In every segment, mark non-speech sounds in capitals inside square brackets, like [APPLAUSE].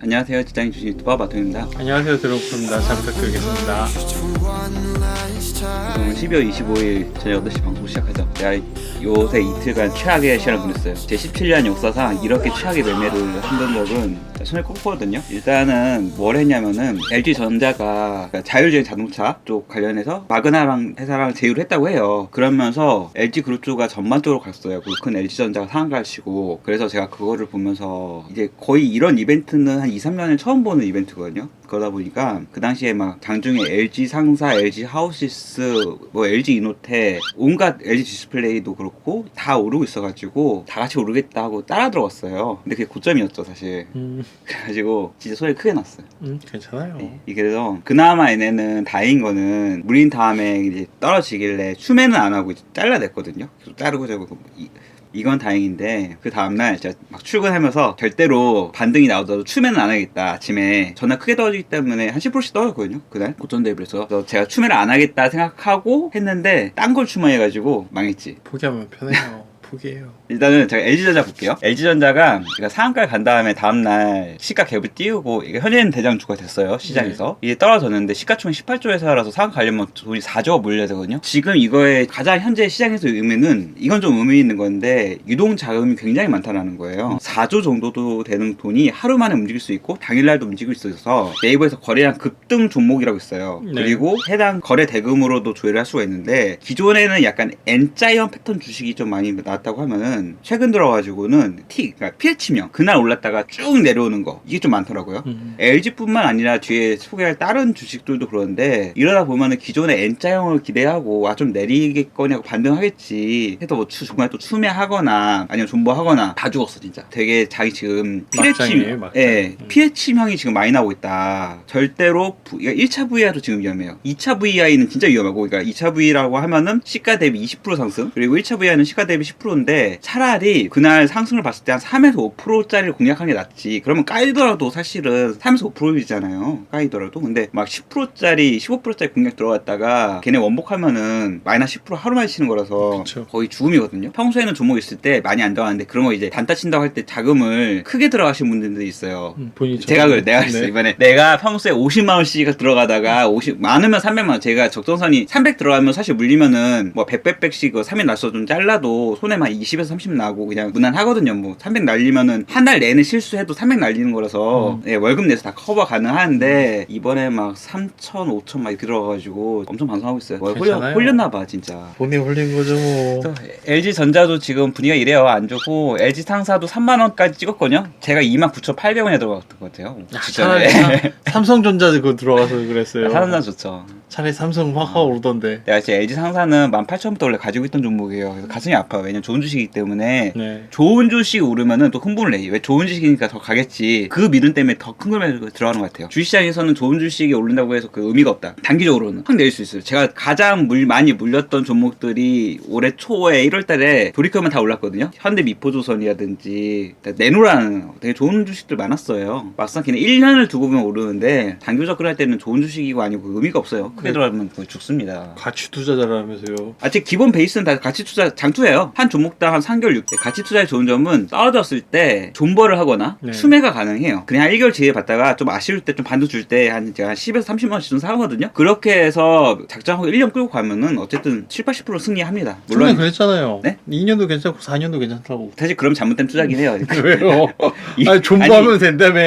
안녕하세요. 직장인 주식 유튜버 마토입니다. 안녕하세요 드로프입니다 잘 부탁드리겠습니다 오늘 12월 25일 저녁 8시 방송 시작하죠. 제가 요새 이틀간 최악의 시간을 보냈어요. 제 17년 역사상 이렇게 최악의 매매를 한던 적은 손에 꼽거든요. 일단은 뭘 했냐면은 LG전자가 그러니까 자율주행 자동차 쪽 관련해서 마그나랑 회사랑 제휴를 했다고 해요. 그러면서 LG그룹 쪽가 전반적으로 갔어요. 그큰 LG전자가 상한가시고 그래서 제가 그거를 보면서 이제 거의 이런 이벤트는 한 2, 3년에 처음 보는 이벤트거든요. 그러다 보니까 그 당시에 막 장중에 LG 상사, LG 하우시스, 뭐 LG 이노테 온갖 LG 디스플레이도 그렇고 다 오르고 있어가지고 다 같이 오르겠다 하고 따라 들어갔어요. 근데 그게 고점이었죠 사실. 음, 그래가지고 진짜 소리 크게 났어요. 음 괜찮아요. 네. 이게 그래서 그나마 얘네는 다행인 거는 물린 다음에 이제 떨어지길래 추매는 안 하고 이제 잘라냈거든요. 계속 자르고 자르고. 이, 이건 다행인데 그 다음날 제가 막 출근하면서 절대로 반등이 나오더라도 추매는 안 하겠다. 아침에 전날 크게 떨어지기 때문에 한 10%씩 떨어졌거든요 그날. 고점 대비해서. 그래서 제가 추매를 안 하겠다 생각하고 했는데 딴 걸 추모해가지고 망했지. 포기하면 편해요. [LAUGHS] 포기해요 일단은 제가 LG전자 볼게요. LG전자가 그러니까 상한가에 간 다음에 다음날 시가 갭을 띄우고 이게 현재는 대장주가 됐어요 시장에서 이게 떨어졌는데 시가총액 18조 회사라서 상한가 가려면 돈이 4조가 몰려야 되거든요. 지금 이거의 가장 현재 시장에서 의미는 이건 좀 의미 있는 건데 유동 자금이 굉장히 많다라는 거예요. 4조 정도도 되는 돈이 하루 만에 움직일 수 있고 당일날도 움직일 수 있어서 네이버에서 거래량 급등 종목이라고 있어요. 네. 그리고 해당 거래 대금으로도 조회를 할 수가 있는데 기존에는 약간 N자형 패턴 주식이 좀 많이 나왔다고 하면은 최근 들어가지고는 T 그러니까 PH명 그날 올랐다가 쭉 내려오는 거 이게 좀 많더라고요. 음. LG뿐만 아니라 뒤에 소개할 다른 주식들도 그런데 이러다 보면은 기존의 N자형을 기대하고 아 좀 내리겠거냐고 반등하겠지 해도 뭐 추, 정말 또 추매하거나 아니면 존버하거나 다 죽었어 진짜 되게 자기 지금 PH명. 예, 음. PH명이 지금 많이 나오고 있다 절대로 부, 그러니까 1차 VI도 지금 위험해요 2차 VI는 진짜 위험하고 그러니까 2차 V라고 하면은 시가 대비 20% 상승 그리고 1차 VI는 시가 대비 10%인데 차라리 그날 상승을 봤을 때 한 3에서 5%짜리를 공략하는 게 낫지. 그러면 까이더라도 사실은 3에서 5%이잖아요. 까이더라도. 근데 막 10%짜리 15%짜리 공략 들어갔다가 걔네 원복하면은 마이너스 10% 하루 만에 치는 거라서 그쵸. 거의 죽음이거든요. 평소에는 종목 있을 때 많이 안 들어가는데 그런 거 이제 단타 친다고 할 때 자금을 크게 들어가신 분들도 있어요. 음, 본인이 제가 그래 내가 그랬어 네. 이번에 내가 평소에 50만 원씩 들어가다가 50 많으면 300만 원. 제가 적정선이 300 들어가면 사실 물리면은 뭐 100, 100, 100씩 3일 날서 좀 잘라도 손에만 20에서 30 나고 그냥 무난하거든요 뭐 300 날리면은 한 달 내내 실수해도 300 날리는 거라서 음. 예, 월급 내서 다 커버 가능한데 이번에 막 3천 5천 막 들어가가지고 엄청 반성하고 있어요 뭐 홀려, 괜찮아요. 홀렸나봐 진짜 본인 홀린 거죠 뭐 또 LG 전자도 지금 분위기가 이래요 안 좋고 LG 상사도 3만 원까지 찍었거든요. 제가 2만 9,800원에 들어갔던 것 같아요. 야, 직전에. 차라리 [LAUGHS] 삼- 삼성전자 그거 들어가서 그랬어요 사람단 좋죠. 차라리 삼성 확 하고 오르던데 내가 이제 LG 상사는 18,000원부터 원래 가지고 있던 종목이에요. 그래서 가슴이 아파요. 왜냐면 좋은 주식이기 때문에 네 좋은 주식 오르면은 또 흥분을 해. 왜 좋은 주식이니까 더 가겠지. 그 믿음 때문에 더큰 금액 들어가는 것 같아요. 주식시장에서는 좋은 주식이 오른다고 해서 그 의미가 없다. 단기적으로는 확 내릴 수 있어요. 제가 가장 물 많이 물렸던 종목들이 올해 초에 1월달에 돌이켜면 다 올랐거든요. 현대 미포조선이라든지 네노라는 되게 좋은 주식들 많았어요. 막상 걔네 1년을 두고 보면 오르는데 단기 접근할 때는 좋은 주식이고 아니고 의미가 없어요. 크게 네. 들어가면 거의 죽습니다. 가치 투자자라면서요 아직 기본 베이스는 다 가치 투자 장투예요. 한 종목당 한 3 개월 6개. 가치 투자의 좋은 점은 떨어졌을 때 존버를 하거나 네. 추매가 가능해요. 그냥 한 1개월 지혜 받다가 좀 아쉬울 때 좀 반도 줄 때 한 제가 한 10에서 30만 원씩 좀 사거든요. 그렇게 해서 작정하고 1년 끌고 가면은 어쨌든 7, 80% 승리합니다. 물론 그랬잖아요 네? 2년도 괜찮고 4년도 괜찮다고 사실 그럼 잘못된 투자긴 해요. [LAUGHS] 왜요? [LAUGHS] 이- 아니 존버하면 된다며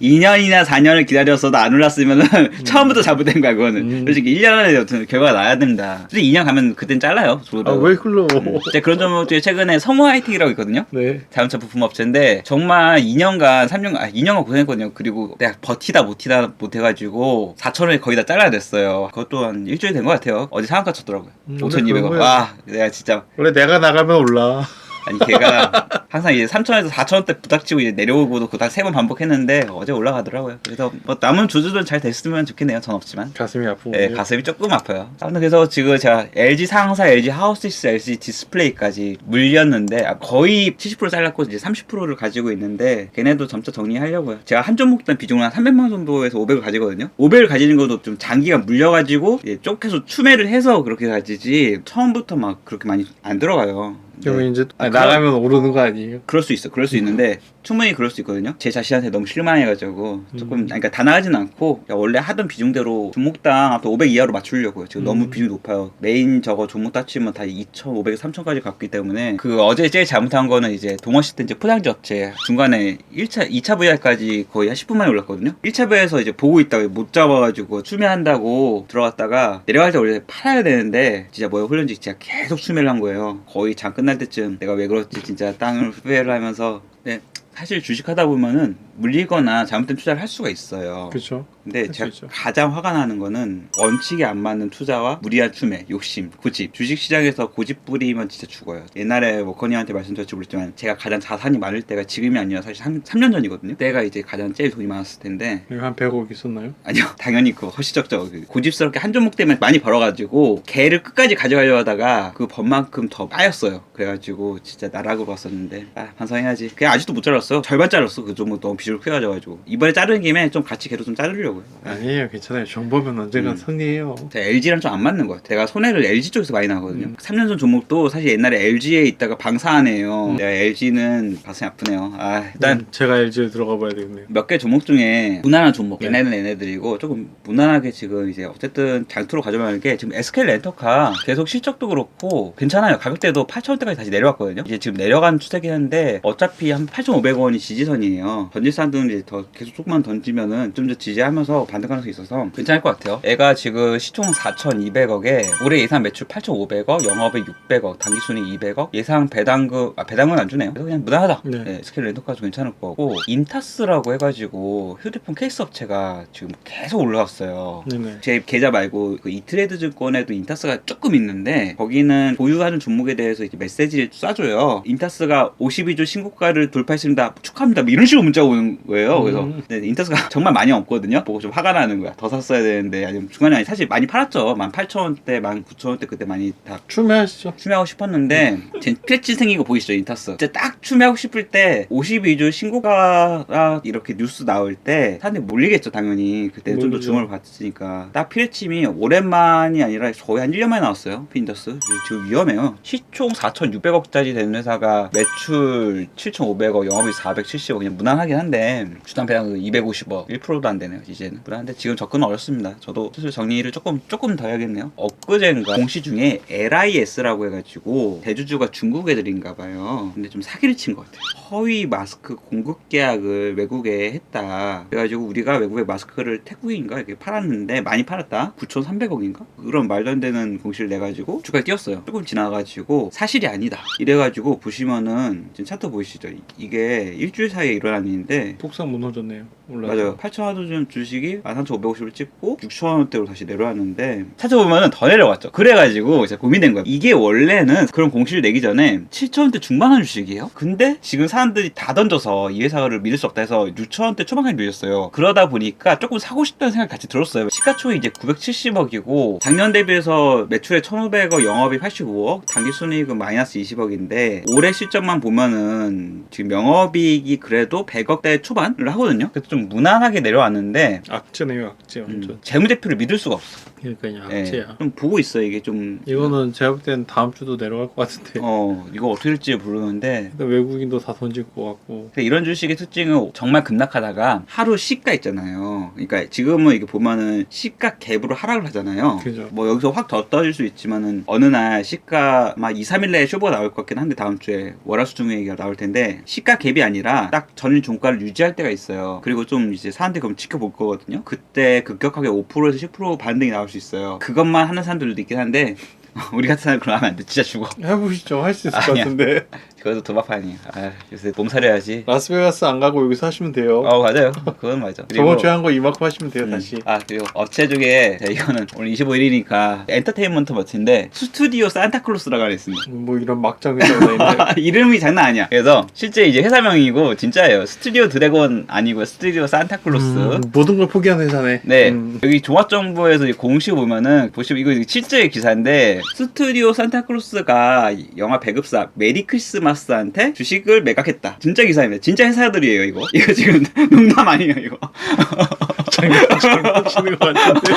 2년이나 4년을 기다렸어도 안 올랐으면은 [LAUGHS] 처음부터 잘못된 거야 그거는. 음. 솔직히 1년 안에 어떤 결과가 나야 됩니다. 솔직히 2년 가면 그땐 잘라요. 아왜 흘러 이제 그런 중에 최근에 성우 하이팅이라고 있거든요. 네 자동차 부품 업체인데 정말 2년간 3년 아 2년간 고생했거든요. 그리고 내가 버티다 못히다 못해가지고 4천 원에 거의 다 잘라야 됐어요. 그것도 한 일주일 된 것 같아요. 어제 상한가 쳤더라고요. 음, 원래 5,200원. 그런 거야. 와 내가 진짜 원래 내가 나가면 올라 아니 걔가 항상 이제 3천원에서 4천원대 부닥치고 이제 내려오고도 그다 세 번 반복했는데 어제 올라가더라고요. 그래서 뭐 남은 주주들은 잘 됐으면 좋겠네요. 전 없지만. 가슴이 아프고 네, 가슴이 조금 아파요. 아무튼 그래서 지금 제가 LG 상사, LG 하우스스, LG 디스플레이까지 물렸는데 아, 거의 70% 잘랐고 이제 30%를 가지고 있는데 걔네도 점차 정리하려고요. 제가 한 종목 당 비중을 한 300만 원 정도에서 500을 가지거든요. 500을 가지는 것도 좀 장기가 물려가지고 이제 쪼개서 추매를 해서 그렇게 가지지 처음부터 막 그렇게 많이 안 들어가요. 그러면 네. 이제 아, 나가면 오르는 거 아니에요? 그럴 수 있어. 그럴 수 있는데 충분히 그럴 수 있거든요. 제 자신한테 너무 실망해가지고 조금 음. 그러니까 다 나가진 않고 그냥 원래 하던 비중대로 종목당 또500 이하로 맞추려고요. 지금 너무 음. 비중이 높아요. 메인 저거 종목 따치면 다 2,500, 3,000까지 갔기 때문에 그 어제 제일 잘못한 거는 이제 동원 시스템제 포장지 업체 중간에 1차, 2차 VR까지 거의 한 10분 만에 올랐거든요. 1차 VR에서 이제 보고 있다가 못 잡아가지고 추매한다고 들어갔다가 내려갈 때 원래 팔아야 되는데 진짜 뭐야 훈련지 진짜 계속 추매를 한 거예요. 거의 장 끝날 때쯤 내가 왜 그렇지 진짜 땅을 후회를 하면서 네, 사실 주식하다 보면은 물리거나 잘못된 투자를 할 수가 있어요. 그렇죠. 근데 수 제가 있죠. 가장 화가 나는 거는 원칙에 안 맞는 투자와 무리한 추매, 욕심, 고집. 주식 시장에서 고집 부리면 진짜 죽어요. 옛날에 뭐 건이한테 말씀드렸지 모르지만 제가 가장 자산이 많을 때가 지금이 아니라 사실 3, 년 전이거든요. 때가 이제 가장 제일 돈이 많았을 텐데 여기 한 100억 있었나요? 아니요 [LAUGHS] 당연히 그 허시적적 그 고집스럽게 한 종목 때문에 많이 벌어가지고 개를 끝까지 가져가려 하다가 그 번만큼 더 빠였어요 그래가지고 진짜 나락으로 왔었는데 아 반성해야지 그냥 아직도 못 잘랐어 요 절반 잘랐어 그 종목 너무 비주얼 크해가지고 이번에 자르는 김에 좀 같이 개로 좀 자르려고요 아니에요. 괜찮아요. 정보면 언젠가 음. 승리해요. 제가 LG랑 좀 안 맞는 것 같아요. 제가 손해를 LG 쪽에서 많이 나거든요. 음. 3년 전 종목도 사실 옛날에 LG에 있다가 방사하네요. 내가 LG는 가슴이 아프네요. 아, 일단 음, 제가 LG에 들어가 봐야 되겠네요. 몇 개 종목 중에 무난한 종목 네. 얘네는 얘네들이고 조금 무난하게 지금 이제 어쨌든 장투로 가져가는 게 지금 SK 렌터카 계속 실적도 그렇고 괜찮아요 가격대도 8,000원대까지 다시 내려왔거든요 이제 지금 내려가는 추세긴 한데 어차피 한 8,500원 이 지지선이에요 던질 사람들은 이제 더 계속 조금만 던지면은 좀 더 지지하면서 반등 가능성이 있어서 괜찮을 것 같아요 애가 지금 시총 4,200억에 올해 예상 매출 8,500억 영업액 600억 단기순이 200억 예상 배당금 아 배당은 안 주네요 그래서 그냥 무난하다 네. 네, 스케일 렌터카도 괜찮을 거고 인타스라고 해가지고 휴대폰 케이스 업체가 지금 계속 올라왔어요. 네 네. 제 계좌 말고 그 이트레드 증권에도 인타스가 조금 있는데 거기는 보유하는 종목에 대해서 이제 메시지를 쏴줘요. 인타스가 52조 신고가를 돌파했습니다. 축하합니다. 뭐 이런 식으로 문자가 오는 거예요. 그래서 음. 네, 인타스가 [LAUGHS] 정말 많이 없거든요. 보고 좀 화가 나는 거야. 더 샀어야 되는데 아니면 중간에 아니 사실 많이 팔았죠. 18,000원대, 19,000원대 그때 많이 다 추매하시죠. 추매하고 싶었는데 제 패치 생긴 거 보이시죠 인타스 진짜 딱 추매하고 싶을 때 52주 신고가 이렇게 뉴스 나올 때 사람들이 몰리겠죠 당연히 그때 좀 더. 주목을 받으니까 딱 피레침이 오랜만이 아니라 거의 한 1년 만에 나왔어요 핀더스 지금 위험해요 시총 4,600억짜리 되는 회사가 매출 7,500억 영업 이 470억 그냥 무난하긴 한데 주당 배당은 250억 1%도 안 되네요 이제는. 무난한데 지금 접근은 어렵습니다. 저도 슬슬 정리를 조금 조금 더 해야겠네요. 엊그젠가 공시 중에 LIS라고 해가지고 대주주가 중국 애들인가 봐요. 근데 좀 사기를 친 것 같아요. 허위 마스크 공급 계약을 외국에 했다. 그래가지고 우리가 외국에 마스크를 태국인가 이렇게 팔았는데 많이 팔았다? 9,300억인가? 그런 말도 안 되는 공시를 내가지고 주가에 뛰었어요. 조금 지나가지고 사실이 아니다. 이래가지고 보시면은 지금 차트 보이시죠? 이- 이게 일주일 사이에 일어난 일인데 폭삭 무너졌네요. 올라. 맞아요. 8,000원도 주식이 13,550을 찍고 6,000원대로 다시 내려왔는데 찾아보면은 더 내려왔죠. 그래가지고 제가 고민된 거예요. 이게 원래는 그런 공시를 내기 전에 7,000원대 중반한 주식이에요. 근데 지금 사람들이 다 던져서 이 회사를 믿을 수 없다 해서 6,000원대 초반까지 밀렸어요. 그러다 보니까 조금 사고 싶다는 생각이 같이 들었어요. 시가총이 이제 970억이고 작년 대비해서 매출에 1,500억, 영업이 85억, 단기순이익은 마이너스 20억인데 올해 실적만 보면은 지금 영업 이익이 그래도 100억대 초반을 하거든요. 그래서 좀 무난하게 내려왔는데 악재네요, 악재 음, 완전. 재무제표를 믿을 수가 없어. 그러니까요, 예, 악재야. 좀 보고 있어 이게 좀 이거는 제가 볼 때는 다음 주도 내려갈 것 같은데. 어 이거 어떻게 될지 모르는데 외국인도 다 던질 것 같고. 이런 주식의 특징은 정말 급락하다가 하루 시가 있잖아요. 그러니까 지금은 이게 보면은 시가 갭으로 하락을 하잖아요. 그죠. 뭐 여기서 확 더 떨어질 수 있지만은 어느 날 시가 막 2, 3일 내에 쇼부가 나올 것 같긴 한데 다음 주에 월화수중 얘기가 나올 텐데 시가 갭이 아니라 딱 전일 종가를 유지할 때가 있어요. 그리고 좀 이제 사람들이 그럼 지켜볼 거거든요. 그때 급격하게 5%에서 10% 반등이 나올 수 있어요. 그것만 하는 사람들도 있긴 한데 [LAUGHS] 우리 같은 사람 그럼 하면 안 돼. 진짜 죽어. 해보시죠. 할 수 있을 것 아니야. 같은데. 그것도 도박판이야. 아, 요새 몸살해야지. 라스베가스 안 가고 여기서 하시면 돼요. 어 맞아요. 그건 맞아. 저번 주에 한 거 이만큼 하시면 돼요, 음. 다시. 아 그리고 업체 중에 자, 이거는 오늘 25일이니까 엔터테인먼트 버티인데 스튜디오 산타클로스라고 하나 있습니다. 뭐 이런 막장 회사가 있네. [LAUGHS] 이름이 장난 아니야. 그래서 실제 이제 회사명이고 진짜예요. 스튜디오 드래곤 아니고 스튜디오 산타클로스. 음, 모든 걸 포기한 회사네. 네 음. 여기 종합정보에서 이 공식 보면은 보시면 이거 실제 기사인데 스튜디오 산타클로스가 영화 배급사 메리 크리스마 스한테 주식을 매각했다. 진짜 기사입니다. 진짜 회사들이에요 이거. [LAUGHS] 이거 지금 농담 아니에요 이거. [LAUGHS] 장난치는 것 같은데.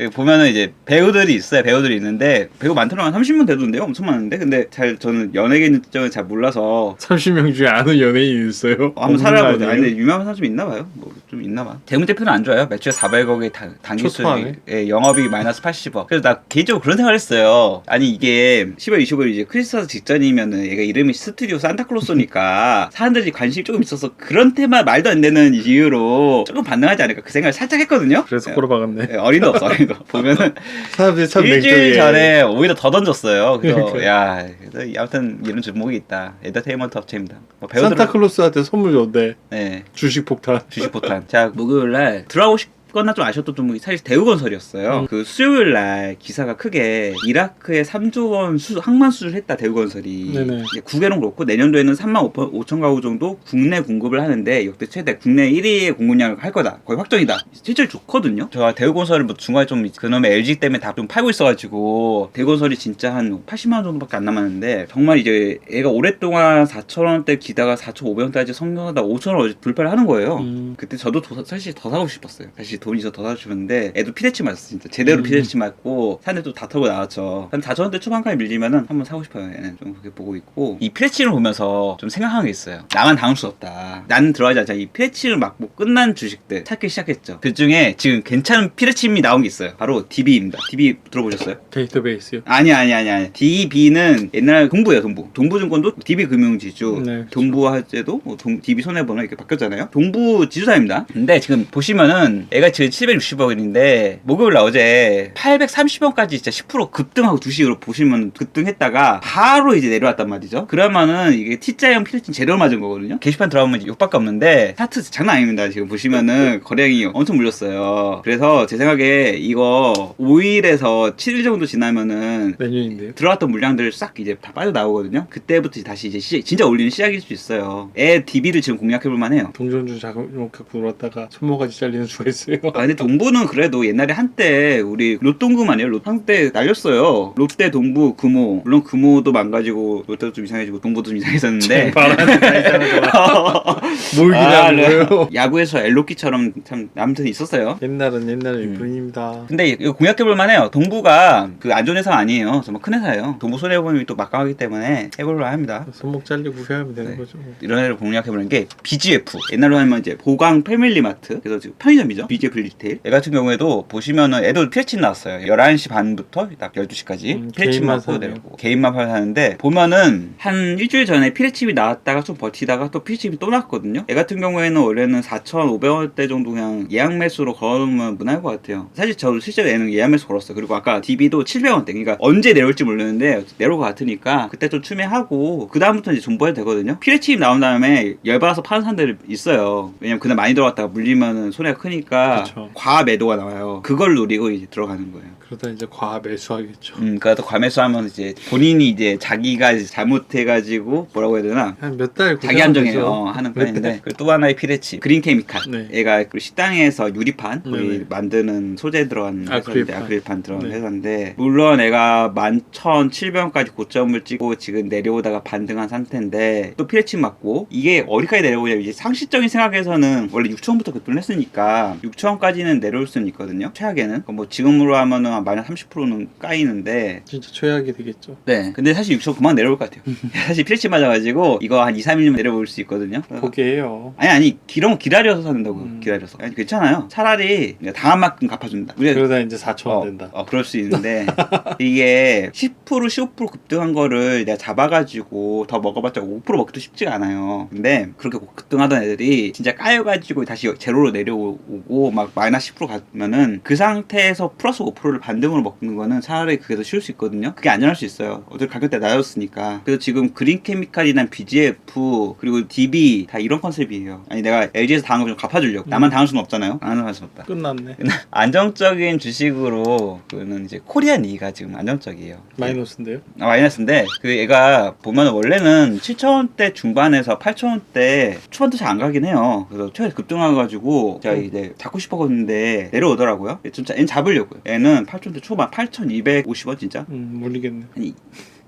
여기 [LAUGHS] 보면은 이제 배우들이 있어요. 배우들이 있는데 배우 많더라면 30명 되던데요. 엄청 많은데 근데 잘 저는 연예계 쪽은 잘 몰라서 30명 중에 아는 연예인 있어요? 어, 한번 살아보자. 아니, 근데 유명한 사람 좀 있나 봐요. 뭐 좀 있나 봐. 대문 대표는 안 좋아요. 매출 400억의 단기. 수익, 예, 영업이익 마이너스 80억. 그래서 나 개인적으로 그런 생각을 했어요. 아니 이게 10월 25일 이제 크리스마스 직전이면은 얘가 이름이 스튜디오 산타클로스니까 [LAUGHS] 사람들이 관심이 조금 있어서 그런 테마 말도 안 되는 이유로 조금 반응하지 않을까 그 생각을 살짝 했거든요. 그래서 예, 꼬라박았네. 예, 어린도 없어 어린도 보면은 사람들이 참 일주일 냉정해. 전에 오히려 더 던졌어요. 그래서 그러니까요. 야 그래서 아무튼 이런 종목이 있다. 엔터테인먼트 업체입니다. 뭐 배우들은 산타클로스한테 선물 줬대. 네. 주식 폭탄. 주식 포탄. 자, 목요일 날 들어가 고 싶거나 좀 아셨던 종목이 사실 대우건설이었어요. 음. 그 수요일 날 기사가 크게 이라크에 3조 원 수, 항만 수출했다 대우건설이. 네네. 이제 국외는 그렇고 내년도에는 3만 5천, 5천 가구 정도 국내 공급을 하는데 역대 최대 국내 1위의 공급량을 할 거다. 거의 확정이다. 실질 좋거든요. 제가 대우건설을 뭐 중간에 좀 그놈의 LG 때문에 다 좀 팔고 있어가지고 대우건설이 진짜 한 80만 원 정도밖에 안 남았는데 정말 이제 얘가 오랫동안 4천 원대 기다가 4,500원까지 성장하다 5천 원 불패를 하는 거예요. 음. 그때 저도 도- 사실 더 사고 싶었어요. 사실 돈이 있어 더 사고 싶었는데 애도 피대치 맞았어 진짜 제대로 음. 피대치 맞고 사람들도 다 털고 나왔죠. 한 4천 원대 초반까지 밀리면은 한번 사고 싶어요. 얘는 좀 그렇게 보고 있고 이 피대치를 보면서 좀 생각하는 게 있어요. 나만 당할 수 없다. 나는 들어가지 않자. 이 피대치를 막고 끝난 주식들 찾기 시작했죠. 그 중에 지금 괜찮은 피대치임이 나온 게 있어요. 바로 DB입니다. DB 들어보셨어요? 데이터베이스요. 아니 아니 아니 아니 DB는 옛날 동부예요 동부 동부증권도 DB 금융지주 네, 동부화재도 뭐 동, DB 손해보는 이렇게 바뀌었잖아요 동부 지주사입니다 근데 지금 보시면은 애가 지금 760억인데 목요일 날 어제 830원까지 진짜 10% 급등하고 주식으로 보시면 급등했다가 바로 이제 내려왔단 말이죠 그러면은 이게 T자형 필진 제대로 맞은 거거든요 게시판 들어가면 이제 욕밖에 없는데 차트 장난 아닙니다 지금 보시면은 [LAUGHS] 거래량이 엄청 물렸어요 그래서 제 생각에 이거 5일에서 7일 정도 지나면은 내년인데요. 들어갔던 물량들 싹 이제 다 빠져나오거든요. 그때부터 다시 이제 시- 진짜 올리는 시작일 수 있어요. 애 DB를 지금 공략해볼 만 해요. 동전주 자금 갖고 놀았다가 손모가지 잘리는 수가 있어요. 아 근데 동부는 그래도 옛날에 한때 우리 롯동금 아니에요? 롯 한때 날렸어요. 롯데 동부 금호 물론 금호도 망가지고 롯데도 좀 이상해지고 동부도 좀 이상해졌는데. [LAUGHS] [LAUGHS] 뭘 아, 기대하고요. 야구에서 엘로키처럼 참 아무튼 있었어요. 옛날은 옛날 음. 일뿐입니다. 근데 이거 공략해볼 만 해요. 동부가 그 안 좋은 회사가 아니에요. 정말 큰 회사예요. 동부 손해보험이 또 막강하기 때문에 해볼만 합니다. 손목 잘리고 후회하면 되는 네. 거죠. 이런 애를 공략해보는 게 BGF 옛날로 하면 이제 보강 패밀리마트 그래서 지금 편의점이죠 BGF 리테일 얘 같은 경우에도 보시면은 애도 피레친 나왔어요. 11시 반부터 딱 12시까지. 음, 피레친 개인만 맞고 사네요. 내려고 개인만 사는데 보면은 한 일주일 전에 피레칩이 나왔다가 좀 버티다가 또 피레칩이 또 나왔거든요. 얘 같은 경우에는 원래는 4,500원대 정도 그냥 예약 매수로 걸어놓으면 무난할 것 같아요. 사실 저도 실제로 얘는 예약 매수 걸었어요. 그리고 아까 DB도 700원대. 그러니까 언제 내려올지 모르는데 내려올 것 같으니까 그때 좀 추매하고 그 다음부터 이제 존버해도 되거든요. 피레칩 나온 다음에 열받아서 파는 사람들이 있어요. 왜냐면 그날 많이 들어갔다가 물리면은 손해가 크니까 그쵸. 과매도가 나와요. 그걸 노리고 이제 들어가는 거예요. 그러다 이제 과매수하겠죠. 음, 그래도 과매수하면 이제 본인이 이제 자기가 잘못해가지고 뭐라고 해야 되나? 한 몇 달 자기 함정에 어, 하는 편인데 그리고 또 하나의 피레치. 그린 케미칼. 네. 얘가 그 식당에서 유리판 거의 네네. 만드는 소재 들어간 회사인데 아크릴판. 아크릴판 들어간 네. 회사인데 물론 애가 11,700원까지 고점을 찍고 지금 내려오다가 반등한 상태인데 또 피레치 맞고 이게 어디까지 내려오냐면 이제 상식적인 생각에서는 원래 6,000원부터 급등을 했으니까 6,000원까지는 내려올 수는 있거든요 최악에는 뭐 지금으로 하면은 한 마이너스 30%는 까이는데 진짜 최악이 되겠죠. 네. 근데 사실 6천 그만 내려올 것 같아요. [LAUGHS] 사실 피레치 맞아가지고 이거 한 2, 3일이면 내려올 수 있거든요. 포기해요. 아니 아니 기름 기다려서 사는다고 음. 기다려서 아니 괜찮아요 차라리 그냥 당한 만큼 갚아준다 우리가 그러다 이제 4천 원 어, 된다. 어, 그럴 수 있는데 [LAUGHS] 이게 10% 15% 급등한 거를 내가 잡아가지고 더 먹어봤자 5% 먹기도 쉽지가 않아요 근데 그렇게 급등하던 애들이 진짜 까여가지고 다시 제로로 내려오고 막 마이너스 10% 가면은 그 상태에서 플러스 5%를 반등으로 먹는 거는 차라리 그게 더 쉬울 수 있거든요 그게 안전할 수 있어요 어차피 가격대 낮았으니까 그래서 지금 그린 케미칼이나 BGF 그리고 DB 다 이런 컨셉이에요 아니 내가 LG에서 당한 거좀 갚아주려고 나만 당할 수는 없잖아요 당할 수는 없다 끝났네. [LAUGHS] 안정적인 주식으로 그는 이제 코리안 이가 지금 안정적이에요. 마이너스인데요. 아, 마이너스인데 그 얘가 보면 원래는 7천원대 중반에서 8천원대 초반도 잘 안 가긴 해요. 그래서 최근에 급등해가지고 제가 음. 이제 잡고 싶었는데 내려오더라고요. 진짜 얘는 잡으려고요. 얘는 8천원대 초반 8,250원 진짜. 음 물리겠네. 아니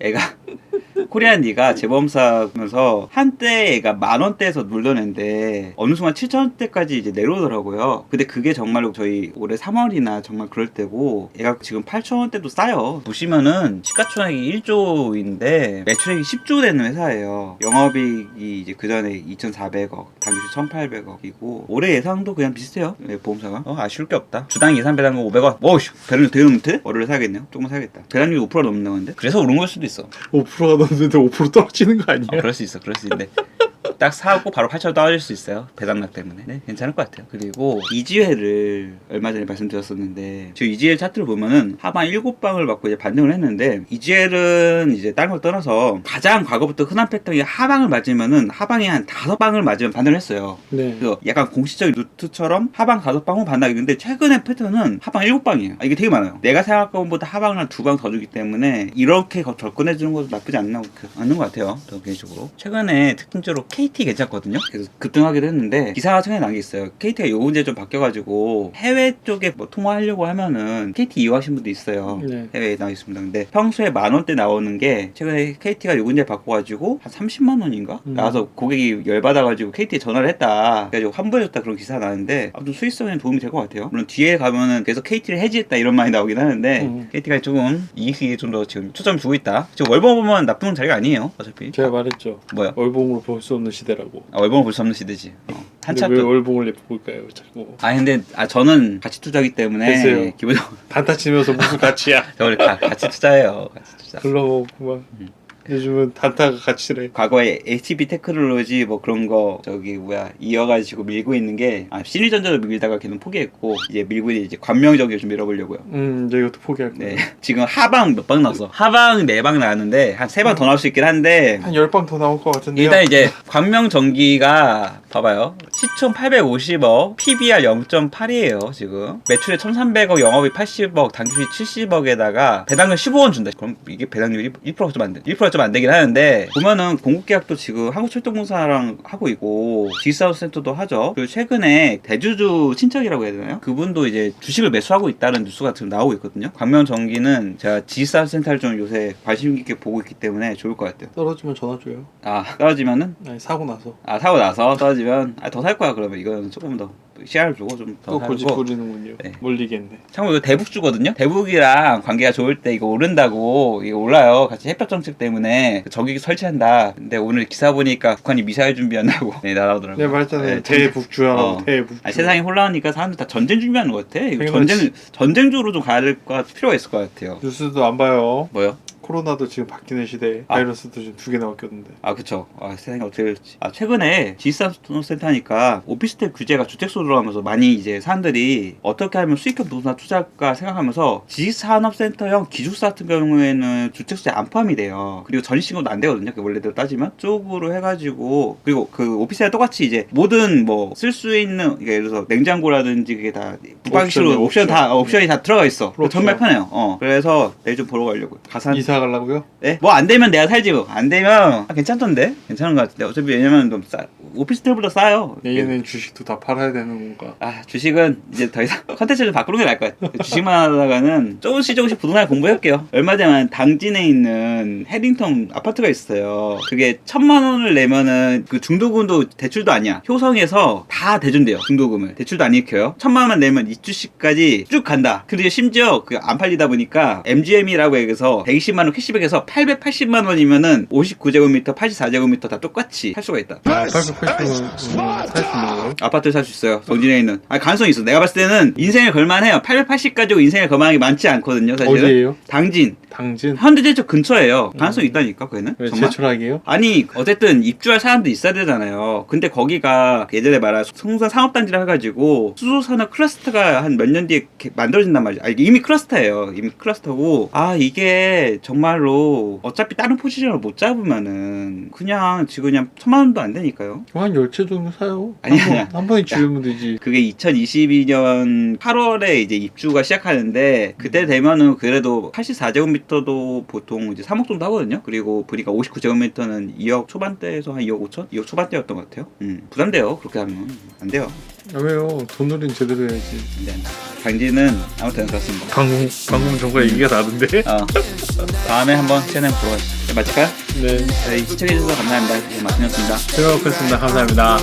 애가 [LAUGHS] 코리안 리가 재범사면서 한때 애가 만 원대에서 놀던 애인데 어느 순간 7천 원대까지 이제 내려오더라고요. 근데 그게 정말로 저희 올해 3월이나 정말 그럴 때고 얘가 지금 8천 원대도 싸요. 보시면은 시가총액이 1조인데 매출액이 10조 되는 회사예요. 영업이익이 이제 그 전에 2,400억, 당기수 1,800억이고 올해 예상도 그냥 비슷해요. 네, 보험사가 어, 아쉬울 게 없다. 주당 예산 배당금 500원. 어우씨 배를 넘는데? 월요일에 사야겠네요. 조금 사야겠다. 배당률이 5% 넘는 건데 그래서 오른 걸 수도 있어. 5%가 넘는데 5% 떨어지는 거 아니야? 어, 그럴 수 있어, 그럴 수 있는데 [LAUGHS] 딱 사고 바로 8천 원 떨어질 수 있어요 배당락 때문에 네, 괜찮을 것 같아요 그리고 이지회를 얼마 전에 말씀드렸었는데 저 이지회 차트를 보면은 하방 7방을 받고 이제 반등을 했는데 이지회는 이제 다른 걸 떠나서 가장 과거부터 흔한 패턴이 하방을 맞으면은 하방이 한 5방을 맞으면 반등을 했어요 네. 그래서 약간 공식적인 루트처럼 하방 다섯 방은 반납이는데 최근의 패턴은 하방 일곱 방이에요. 아, 이게 되게 많아요. 내가 생각한 것보다 하방을 한 두 방 더 주기 때문에 이렇게 거- 접근해 주는 것도 나쁘지 않나 그- 않는 것 같아요. 저 개인적으로. 최근에 특징적으로 KT 괜찮거든요. 그래서 급등하기도 했는데 기사가 최근에 난 게 있어요. KT가 요 문제 좀 바뀌어가지고 해외 쪽에 뭐 통화하려고 하면은 KT 이용하신 분도 있어요. 네. 해외에 나와 있습니다. 근데 평소에 만 원대 나오는 게 최근에 KT가 요금제 바꿔가지고 한 30만 원인가 음. 나와서 고객이 열받아가지고 KT에 전화를 했다. 그래가지고 환불해줬다 그런 기사가 나는데 아무튼 수익성에 도움이 될 것 같아요. 물론 뒤에 가면은 계속 KT를 해지했다 이런 말이 나오긴 하는데 음. KT가 조금 이익이 좀 더 지금 초점 주고 있다. 지금 월봉 보면 나쁜 자리가 아니에요. 어차피 제가 말했죠. 뭐야? 월봉으로 볼수 없는 시대라고. 아, 월봉을 볼 수 없는 시대지. 어. 한참 왜 또. 월봉을 볼까요, 자꾸? 아 근데 아 저는 가치 투자기 때문에 됐어요. 기본적으로 단타 치면서 무슨 가치야? 저를 가, 같이 투자해요. 같이 투자. 글러먹구만. 음. 요즘은 단타가 가치래. 과거에 HB 테크놀로지 뭐 그런 거 저기 뭐야 이어가지고 밀고 있는 게 아, 신일전자를 밀다가 걔는 포기했고 이제 밀고 있는 이제 관명적으로 좀 밀어보려고요. 음, 이제 이것도 포기할 거야. 네 [LAUGHS] 지금 하방 몇 방 나왔어? 하방 네 방 나왔는데 한 세 방 더 나올 수 있긴 한데 한 10방 더 나올 것 같은데요. 일단 이제 광명 전기가 봐봐요 시총 850억 PBR 0.8이에요 지금 매출에 1300억 영업이 80억 당기수익 70억에다가 배당금 15원 준다 그럼 이게 배당률이 1%좀 안 돼. 1%좀 안 되긴 하는데 보면은 공급 계약도 지금 한국철도공사랑 하고 있고 지사우스 센터도 하죠. 그리고 최근에 대주주 친척이라고 해야 되나요? 그분도 이제 주식을 매수하고 있다는 뉴스가 지금 나오고 있거든요. 광명전기는 제가 지사우스 센터를 좀 요새 관심 깊게 보고 있기 때문에 좋을 것 같아요. 떨어지면 전화 줘요. 아 떨어지면은? 아니, 사고 나서. 아 사고 나서 떨어지면? 아, 더 살 거야 그러면. 이거는 조금 더 시야를 주고 좀더 또 고집 부리는군요. 네. 몰리겠네. 참고 이거 대북주거든요 대북이랑 관계가 좋을 때 이거 오른다고 이거 올라요 같이 햇볕 정책 때문에 저기 설치한다 근데 오늘 기사 보니까 북한이 미사일 준비한다고 [LAUGHS] 네 나오더라고요 내가 말했잖아요. 네, 대북주하고 어. 대북주. 아, 세상이 혼란하니까 사람들 다 전쟁 준비하는 것 같아 이거 당연하지. 전쟁 전쟁주로 좀 가야 될 것 필요가 있을 것 같아요 뉴스도 안 봐요. 뭐요? 코로나도 지금 바뀌는 시대에 아. 바이러스도 지금 두 개나 바뀌었는데. 아 그쵸. 아 세상이 어떻게 될지. 아 최근에 지산센터니까 오피스텔 규제가 주택수 들어가면서 많이 이제 사람들이 어떻게 하면 수익형 부동산 투자할까 생각하면서 지산업센터형 기숙사 같은 경우에는 주택수에 안 포함이 돼요. 그리고 전시신고도 안 되거든요. 그 원래대로 따지면. 쪽으로 해가지고 그리고 그 오피스텔 똑같이 이제 모든 뭐 쓸 수 있는 예를 들어서 냉장고라든지 그게 다 붙박이식으로 옵션이요, 옵션 다 옵션. 옵션이 다 들어가 있어. 그렇죠. 정말 편해요. 어. 그래서 내일 좀 보러 가려고 가산 이사 가려고요? 네? 뭐안 되면 내가 살지 뭐. 안 되면 아, 괜찮던데? 괜찮은 것 같은데 어차피 왜냐면 좀 싸, 오피스텔보다 싸요. 내년엔 주식도 다 팔아야 되는 건가? 아 주식은 이제 더 이상 [LAUGHS] 컨텐츠를 바꾸는 게 나을 것 같아요. 주식만 하다가는 조금씩 조금씩 부동산 공부해볼게요. 얼마 전에 당진에 있는 해링턴 아파트가 있어요. 그게 천만 원을 내면은 그 중도금도 대출도 아니야. 효성에서 다 대준대요. 중도금을 대출도 안 일으켜요. 천만 원만 내면 이주식까지 쭉 간다. 그리고 심지어 그 안 팔리다 보니까 MGM이라고 해서 120만 원 캐시백에서 880만 원이면은 59제곱미터, 84제곱미터 다 똑같이 할 수가 있다. 아, 880원 살수 있는 거예요? 아파트를 살수 있어요. 정진에 있는. 아, 가능성이 있어. 내가 봤을 때는 인생을 걸만해요. 880 가지고 인생을 걸만한 게 많지 않거든요, 사실은. 어디에요? 당진. 당진? 현대제철 근처예요. 가능성 이 있다니까, 그게는. 왜 정말. 제철학이에요? 아니 어쨌든 입주할 사람도 있어야 되잖아요. 근데 거기가 예전에 말한 성산 상업단지라 해가지고 수소산업 클러스터가 한 몇 년 뒤에 만들어진단 말이죠. 아, 이게 이미 클러스터예요. 이미 클러스터고 아 이게 정 말로 어차피 다른 포지션을 못 잡으면은 그냥 지금 그냥 천만 원도 안 되니까요. 한 10채 정도 사요. 아니, 한, 번, 아니야. 한 번에 지으면 되지. [LAUGHS] 그게 2022년 8월에 이제 입주가 시작하는데 그때 되면은 그래도 84제곱미터도 보통 이제 3억 정도 하거든요. 그리고 보니까 59제곱미터는 2억 초반대에서 한 2억 5천? 2억 초반대였던 것 같아요. 음, 부담돼요. 그렇게 하면 안 돼요. 아, 왜요? 돈으로는 제대로 해야지. 돼. 강진은 아무튼 그렇습니다. 방금 방금 전과 얘기가 다른데. 어, 다음에 한번 채널 보러 가시죠. 네, 마칠까요? 네. 저희 시청해주셔서 감사합니다. 고생 많으셨습니다. 즐거웠습니다. 감사합니다.